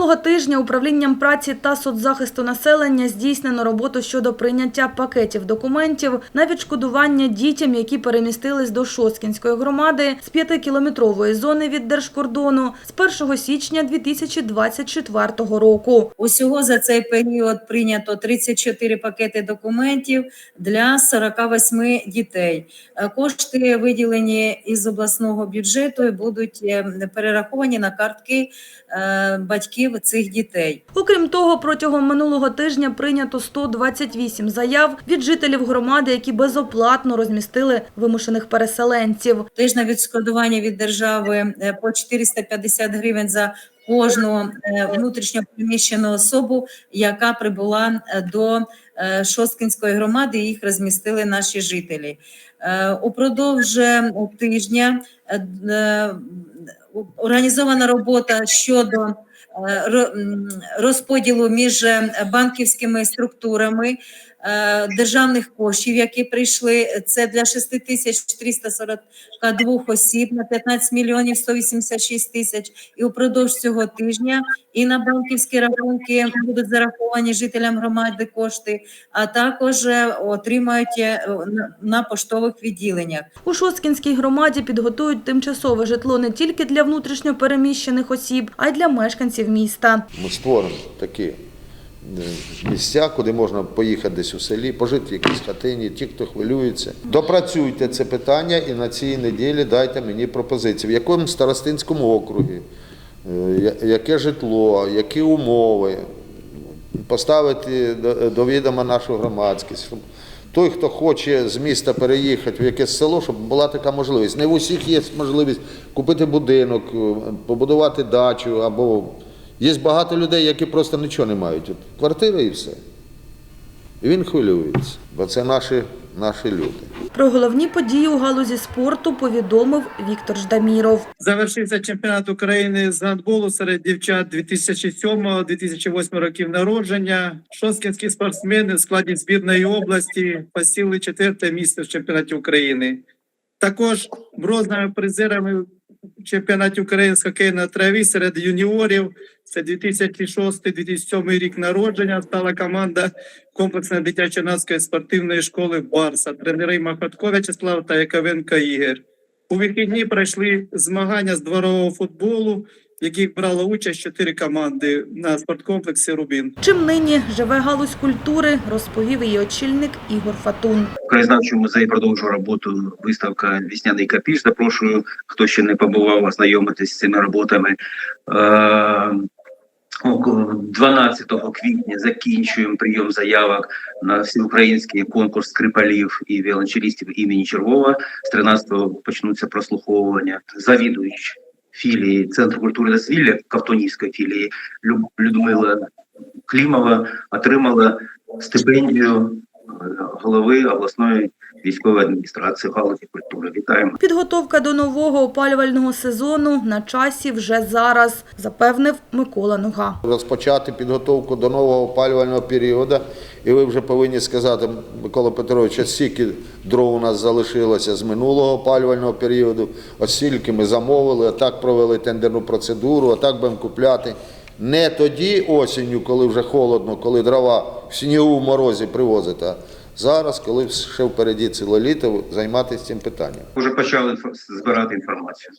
Минулого тижня управлінням праці та соцзахисту населення здійснено роботу щодо прийняття пакетів документів на відшкодування дітям, які перемістились до Шосткінської громади з п'ятикілометрової зони від держкордону з 1 січня 2024 року. Усього за цей період прийнято 34 пакети документів для 48 дітей. Е, Кошти виділені із обласного бюджету будуть е, перераховані на картки е, батьків цих дітей. Окрім того, протягом минулого тижня прийнято 128 заяв від жителів громади, які безоплатно розмістили вимушених переселенців. Тижне відшкодування від держави е, по 450 гривень за кожну е, внутрішньо переміщену особу, яка прибула е, до Шосткинської громади. і Їх розмістили наші жителі. Упродовж тижня організована робота щодо розподілу між е, банківськими структурами е, державних коштів, які прийшли. Це для 6342 осіб на 15 мільйонів 186 тисяч. І упродовж цього тижня і на банківські рахунки будуть зараховані жителям громади кошти, а також е, отримають е, на- поштових відділеннях. У Шосткінській громаді підготують тимчасове житло не тільки для внутрішньо переміщених осіб, а й для мешканців міста. Ми створимо такі е, місця, куди можна поїхати десь у селі, пожити в якійсь хатині, ті, хто хвилюється. Допрацюйте це питання і на цій неділі дайте мені пропозиції, в якому старостинському округі, е, яке житло, які умови, поставити до- до відома нашу громадськість. щоб Той, хто хоче з міста переїхати в якесь село, щоб була така можливість. Не в усіх є можливість купити будинок, е, побудувати дачу або Є багато людей, які просто нічого не мають. От квартира і все. І він хвилюється, бо це наші, наші люди. Про головні події у галузі спорту повідомив Віктор Ждаміров. Завершився чемпіонат України з гандболу серед дівчат 2007-2008 років народження. Шосткінські спортсмени в складі збірної області посіли четверте місце в чемпіонаті України. Також бронзними призерами чемпіонаті України з хокею на траві серед юніорів. Це 2006-2007 рік народження. Стала команда комплексної дитячо-юнацької спортивної школи Барса. Тренери Махатко Вячеслав та Яковенко Ігор. У вихідні пройшли змагання з дворового футболу, в яких брало участь чотири команди на спорткомплексі Рубін. Чим нині живе галузь культури, розповів її очільник Ігор Фатун. Краєзнавчий музей продовжує роботу. Виставка Вісняний капіш. Запрошую, хто ще не побував, ознайомитись з цими роботами. Е, около 12 квітня закінчуємо прийом заявок на всеукраїнський конкурс скрипалів і віолончелістів імені Червова. З 13-го почнуться прослуховування. Завідуючи філії Центру культури дозвілля Кавтонівської філії Людмила Клімова отримала стипендію е, голови обласної військової адміністрації галузі культури. Вітаємо. Підготовка до нового опалювального сезону на часі вже зараз, запевнив Микола Нога. Розпочати підготовку до нового опалювального періоду. І ви вже повинні сказати, Микола Петрович, скільки дров у нас залишилося з минулого опалювального періоду, ось стільки ми замовили, а так провели тендерну процедуру, а так будемо купляти. Не тоді осінню, коли вже холодно, коли дрова в снігу в морозі привозити, а зараз, коли ще впереді ціле літо, займатися цим питанням. Вже почали збирати інформацію.